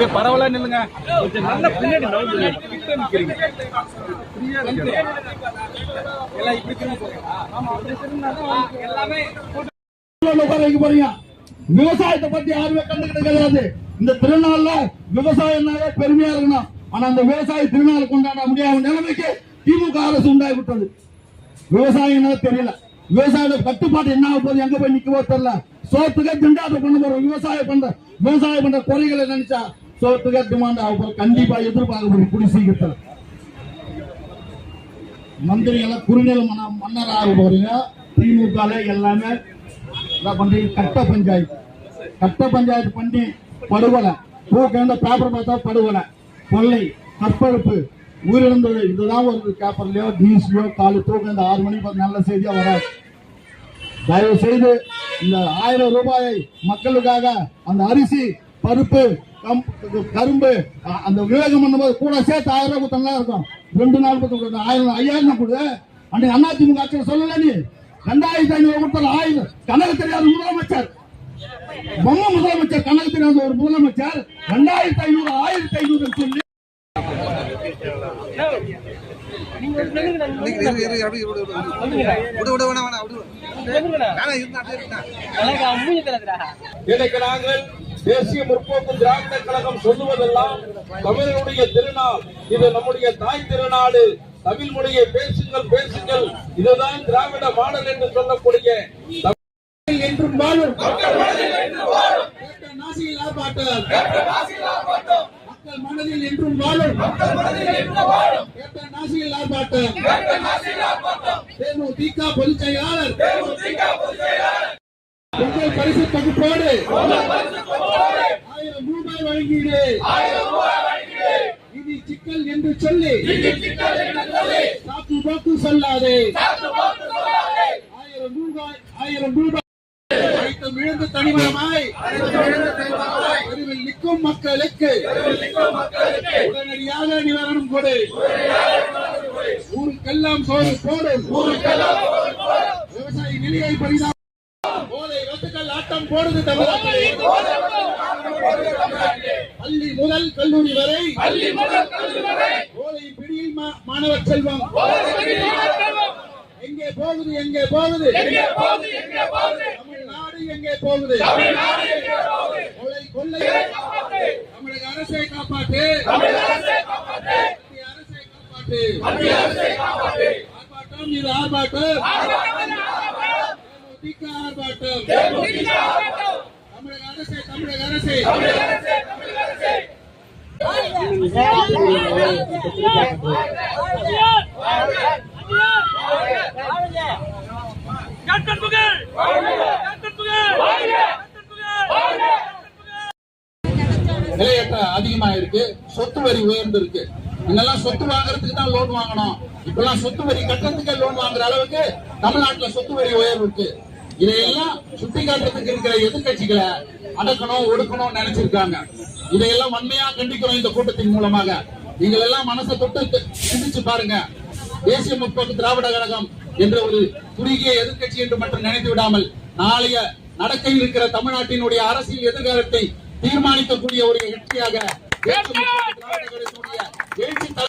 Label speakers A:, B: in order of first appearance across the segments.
A: அப்படியே பரவலா நில்லுங்க. கொஞ்சம் நல்ல பின்னாடி
B: விவசாயத்தை பத்தி யாருமே கண்டுகிட்டு கிடையாது. இந்த திருநாள்ல விவசாயம்னாலே பெருமையா இருக்கணும்? ஆனா அந்த விவசாய திருநாள் உண்டான முடியாத நிலைமைக்கு திமுக அரசு உண்டாகி விட்டது. விவசாயம் தெரியல. விவசாய கட்டுப்பாடு என்ன ஆக போகுது? எங்க போய் நிக்கவோ தெரியல. சோத்துக்கே திண்டாட்டம் பண்ண போறோம். விவசாயம் பண்ற விவசாயம் பண்ற குறைகளை நினைச்சா சோத்துக்கே டிமாண்ட் ஆக போற கண்டிப்பா எதிர்பார்க்க முடியும் குடி சீக்கிரத்தில். மந்திரிகளை குறுநில மன்ன மன்னர் ஆக போறீங்க. திமுக எல்லாமே பண்றீங்க? கட்ட பஞ்சாயத்து. கட்ட பஞ்சாயத்து பண்ணி படுகொலை. பூக்கிழந்த பேப்பர் பார்த்தா படுகொலை. கொள்ளை கற்பழிப்பு. உயிரிழந்தது. இதுதான் ஒரு பேப்பர்லயோ நியூஸ்லயோ காலு தூக்கம் ஆறு மணிக்கு நல்ல செய்தியா வராது. தயவு செய்து இந்த ஆயிரம் ரூபாயை மக்களுக்காக அந்த அரிசி பருப்பு கம்- கரும்பு அந்த விவேகம் பண்ணும்போது கூட சேர்த்து ஆயிரம் ரூபாய் கொடுத்தா இருக்கும். ரெண்டு நாள் கொடுத்து ஆயிரம் ஐயாயிரம் கொடு. அன்னைக்கு அதிமுக ஆட்சியில் சொல்லல நீ. ரெண்டாயிரத்தி ஐநூறு கொடுத்தாரு ஆயிரம். கணக்கு தெரியாத முதலமைச்சர். பொம்மை முதலமைச்சர் கணக்கு தெரியாத ஒரு முதலமைச்சர். ரெண்டாயிரத்தி ஐநூறு ஆயிரத்தி ஐநூறு சொல்லி.
C: இன்னைக்கு நாங்கள் தேசிய முற்போக்கு திராவிட கழகம் சொல்லுவதெல்லாம் தமிழனுடைய திருநாள். இது நம்முடைய தாய் திருநாடு. தமிழ் மொழியை பேசுங்கள் பேசுங்கள். இதுதான் திராவிட மாடல் என்று சொல்லக்கூடிய என்றும் வாழும். மக்கள் மனதில் என்றும் வாழும். நாசியில் ஆர்ப்பாட்டம் தேமுதிக பொதுச் செயலாளர் உங்கள் பரிசு தொகுப்போடு வழங்கீடு. சிக்கல் என்று சொல்லி. சாக்கு போக்கு சொல்லாதே. ஆயிரம் ரூபாய் ஆயிரம் ரூபாய். அனைத்தும் இழந்து தனிமரமாய் தெருவில் நிற்கும் மக்களுக்கு. உடனடியாக நிவாரணம் கொடு. ஊருக்கெல்லாம் சோறு போடும். விவசாயி நிலையை பரிதாபம் வத்துக்கள் போடுது தமிழ்நாட்டிலே பள்ளி முதல் கல்லூரி வரை போதை பிடியில் மா- மாணவர் செல்வம். எங்கே போகுது எங்கே போகுது? தமிழ்நாடு எங்கே போகுது? கொலை கொள்ளை. தமிழக அரசை காப்பாற்று. அரசை காப்பாற்று. ஆர்ப்பாட்டம் இது ஆர்ப்பாட்டம். திக ஆர்ப்பாட்டம். தமிழக அரசை தமிழக அரசை. விலையேற்றம் அதிகமா இருக்கு சொத்து வரி உயர்ந்து இருக்கு முன்னெல்லாம் சொத்து வாங்குறதுக்கு தான் லோன் வாங்கணும் இப்பெல்லாம் சொத்து வரி கட்டணத்துக்கே லோன் வாங்குற அளவுக்கு தமிழ்நாட்டுல சொத்து வரி உயர்வு இருக்கு. இதையெல்லாம் சுட்டி காட்டுறதுக்கு இருக்கிற எதிர்கட்சிகளை அடக்கணும் ஒடுக்கணும் நினைச்சிருக்காங்க. இதையெல்லாம் வன்மையா கண்டிக்கிறோம் இந்த கூட்டத்தின் மூலமாக. நீங்கள் எல்லாம் மனசை தொட்டு சிந்திச்சு பாருங்க. தேசிய முற்போக்கு திராவிட கழகம் என்ற ஒரு குறுகிய எதிர்க்கட்சி என்று மட்டும் நினைத்து விடாமல் நாளைய நடக்க இருக்கிற தமிழ்நாட்டினுடைய அரசியல் எதிர்காலத்தை தீர்மானிக்கக்கூடிய ஒரு கட்சியாக தலை-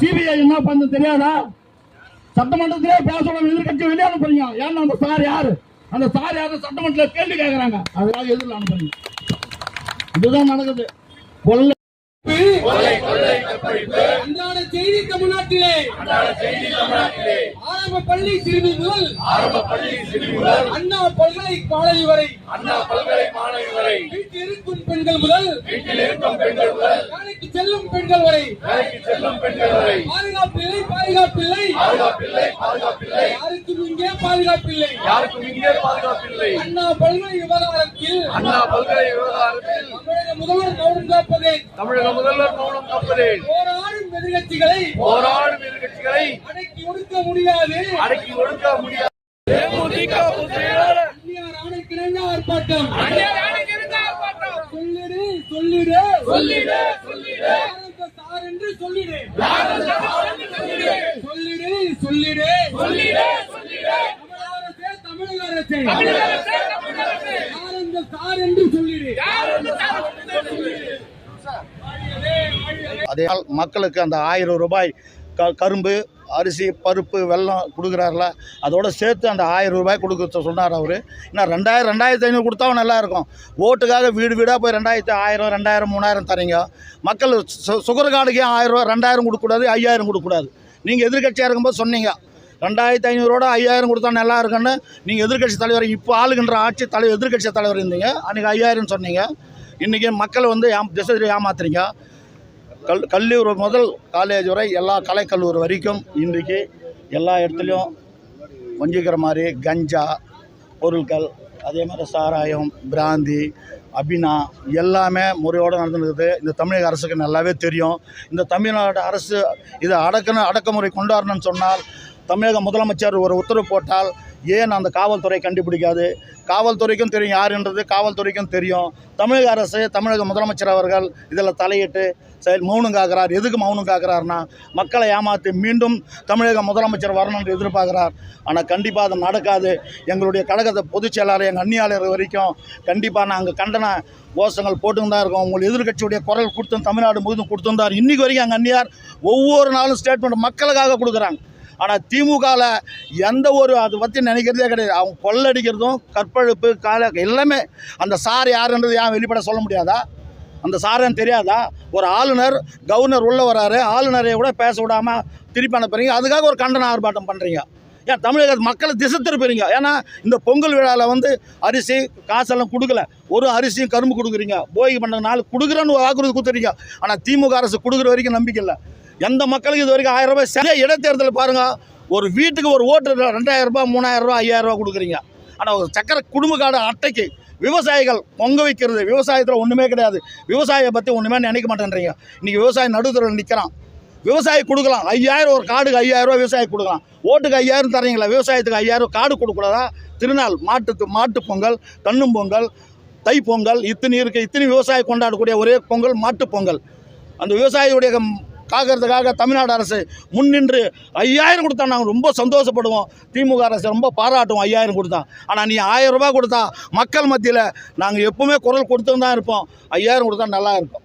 B: சிபிஐ என்ன பண்ண தெரியாதா? சட்டமன்றத்திலே பேசணும் எதிர்கட்சி வெளியே அனுப்புறீங்க. ஏன்னா அந்த சார் யாரு? அந்த சார் யாரு? சட்டமன்றத்துல கேள்வி கேட்கறாங்க அதனால எதிரில் அனுப்புறீங்க. இதுதான் நடக்குது. கொள்ளை
D: அன்றாட செய்தி தமிழ்நாட்டிலே. ஆரம்ப பள்ளி சிறுமி முதல் அண்ணா பல்கலை மாணவி வரை.
C: அண்ணா பல்கலை மாணவி வரை.
D: வீட்டில் இருக்கும் பெண்கள் முதல்
C: வீட்டில் இருக்கும் பெண்கள் முதல்
D: வேலைக்கு செல்லும் பெண்கள் வரை.
C: வேலைக்கு செல்லும் பெண்கள் வரை.
D: பாதுகாப்பில்லை பாதுகாப்பில்லை
C: பாதுகாப்பில்லை பாதுகாப்பில்லை
D: யாருக்கும் இங்கே பாதுகாப்பில்லை
C: யாருக்கும் இங்கே பாதுகாப்பில்லை
D: அண்ணா பல்கலை விவகாரத்தில்
C: அண்ணா பல்கலை விவகாரத்தில்
D: முதல்வர் மௌனம் காப்பதே.
C: தமிழக முதல்வர் மௌனம் காப்பதே.
D: போராடும் எதிர்கட்சிகளை
C: போராடும் எதிர்கட்சிகளை
D: அடக்கி ஒடுக்க முடியாது.
C: அடக்கி ஒடுக்க முடியாது.
D: ஆர்ப்பாட்டம். சொல்லிடு சொல்லிடு.
C: சொல்லிடு சொல்லிடு.
D: யாரந்த சார் என்று சொல்லிடு. சொல்லிடு சொல்லிடு.
C: சொல்லிடு சொல்லிடு.
D: தமிழக அரசே தமிழக அரசே யாரந்த சார் என்று சொல்லிடு
B: அதே மக்களுக்கு அந்த ஆயிரம் ரூபாய் க கரும்பு அரிசி பருப்பு வெல்லம் கொடுக்குறாருல அதோட சேர்த்து அந்த ஆயிரம் ரூபாய் கொடுக்க சொன்னார் அவர். இன்னும் ரெண்டாயிரம் ரெண்டாயிரத்தி ஐநூறு கொடுத்தா நல்லாயிருக்கும் ஓட்டுக்காக வீடு வீடாக போய் ரெண்டாயிரத்தி ஆயிரம் ரெண்டாயிரம் மூணாயிரம் தரீங்க. மக்கள் சு சுகர் கார்டுக்கே ஆயிரம் ரூபா ரெண்டாயிரம் கொடுக்கக்கூடாது ஐயாயிரம் கொடுக்கக்கூடாது? நீங்கள் எதிர்க்கட்சியாக இருக்கும்போது சொன்னீங்க. ரெண்டாயிரத்தி ஐநூறோட ஐயாயிரம் கொடுத்தா நல்லா இருக்குன்னு நீங்கள் எதிர்க்கட்சி தலைவர் இப்போ ஆளுகின்ற ஆட்சி தலைவர் எதிர்க்கட்சி தலைவர் இருந்தீங்க. அன்றைக்கி ஐயாயிரம் சொன்னீங்க. இன்றைக்கி மக்களை வந்து ஏம் திசை ஏமாத்துறீங்க. கல் கல்லூரி முதல் காலேஜ் வரை எல்லா கலைக்கல்லூரி வரைக்கும் இன்றைக்கு எல்லா இடத்துலையும் வஞ்சிக்கிற மாதிரி கஞ்சா பொருட்கள் அதே மாதிரி சாராயம் பிராந்தி அபினா எல்லாமே முறையோடு நடந்துருக்குது இந்த தமிழக அரசுக்கு நல்லாவே தெரியும். இந்த தமிழ்நாடு அரசு இதை அடக்கணும் அடக்குமுறை கொண்டாடணும்னு சொன்னால் தமிழக முதலமைச்சர் ஒரு உத்தரவு போட்டால் ஏன் அந்த காவல்துறை கண்டுபிடிக்காது? காவல்துறைக்கும் தெரியும் யாருன்றது காவல்துறைக்கும் தெரியும். தமிழக அரசு தமிழக முதலமைச்சர் அவர்கள் இதில் தலையிட்டு செயல் மௌனம் காக்கிறார். எதுக்கு மௌனம் காக்கிறார்னா மக்களை ஏமாற்றி மீண்டும் தமிழக முதலமைச்சர் வரணும் என்று எதிர்பார்க்கிறார். ஆனால் கண்டிப்பாக அது நடக்காது. எங்களுடைய கழகத்தை பொதுச் செயலாளர் எங்கள் அந்நியாளர் வரைக்கும் கண்டிப்பாக நாங்கள் கண்டன கோஷங்கள் போட்டுன்னு தான் இருக்கோம். உங்கள் எதிர்க்கட்சியுடைய குரல் கொடுத்து தமிழ்நாடு முழுதும் கொடுத்துருந்தார் இன்றைக்கி வரைக்கும் எங்கள் அந்நியார் ஒவ்வொரு நாளும் ஸ்டேட்மெண்ட் மக்களுக்காக கொடுக்குறாங்க. ஆனால் திமுகவில் எந்த ஒரு அதை பற்றி நினைக்கிறதே கிடையாது. அவங்க கொள்ளடிக்கிறதும் கற்பழிப்பு கால எல்லாமே அந்த சார் யாருன்றது ஏன் வெளிப்பட சொல்ல முடியாதா? அந்த சாரன் தெரியாதா? ஒரு ஆளுநர் கவர்னர் உள்ளே வராரு ஆளுநரை கூட பேச விடாமல் திருப்பி அனுப்புறீங்க. அதுக்காக ஒரு கண்டன ஆர்ப்பாட்டம் பண்ணுறீங்க ஏன் தமிழக மக்களை திசை திருப்புறீங்க ஏன்னா இந்த பொங்கல் விழாவில் வந்து அரிசி காசெல்லாம் கொடுக்கல. ஒரு அரிசியும் கரும்பு கொடுக்குறீங்க. போகி பண்ண நாள் கொடுக்குறேன்னு வாக்குறுதி கொடுத்துறீங்க ஆனால் திமுக அரசு கொடுக்குற வரைக்கும் நம்பிக்கை இல்லை. எந்த மக்களுக்கு இது வரைக்கும் ஆயிரம் ரூபாய் சரியா இடைத்தேர்தல் பாருங்கள் ஒரு வீட்டுக்கு ஒரு ஓட்டு ரெண்டாயிரம் ரூபாய் மூணாயிரம் ரூபாய் ஐயாயிரம் ரூபாய் கொடுக்குறீங்க. ஆனால் ஒரு சக்கரை குடும்ப கார்டு அட்டைக்கு விவசாயிகள் பொங்க வைக்கிறது விவசாயத்தில் ஒன்றுமே கிடையாது. விவசாயியை பற்றி ஒன்றுமே நினைக்க மாட்டேன்றீங்க. இன்றைக்கி விவசாயி நடுத்தரில் நிற்கிறான் விவசாயி கொடுக்கலாம். ஐயாயிரம் ஒரு காடுக்கு ஐயாயிரம் ரூபாய் விவசாயி கொடுக்கலாம். ஓட்டுக்கு ஐயாயிரம் தரீங்களா விவசாயத்துக்கு ஐயாயிரம் கார்டு கொடுக்கூடாதா திருநாள் மாட்டு மாட்டு பொங்கல் கண்ணும் பொங்கல் தை பொங்கல் இத்தனை இருக்குது இத்தனை விவசாயி கொண்டாடக்கூடிய ஒரே பொங்கல் மாட்டு பொங்கல். அந்த விவசாயியுடைய காக்கிறதுக்காக தமிழ்நாடு அரசு முன்னின்று ஐயாயிரம் கொடுத்தா நாங்கள் ரொம்ப சந்தோஷப்படுவோம். திமுக அரசு ரொம்ப பாராட்டுவோம் ஐயாயிரம் கொடுத்தா. ஆனால் நீ ஆயிரம் ரூபாய் கொடுத்தா மக்கள் மத்தியில் நாங்கள் எப்பவுமே குரல் கொடுத்து தான் இருப்போம். ஐயாயிரம் கொடுத்தா நல்லா இருக்கும்.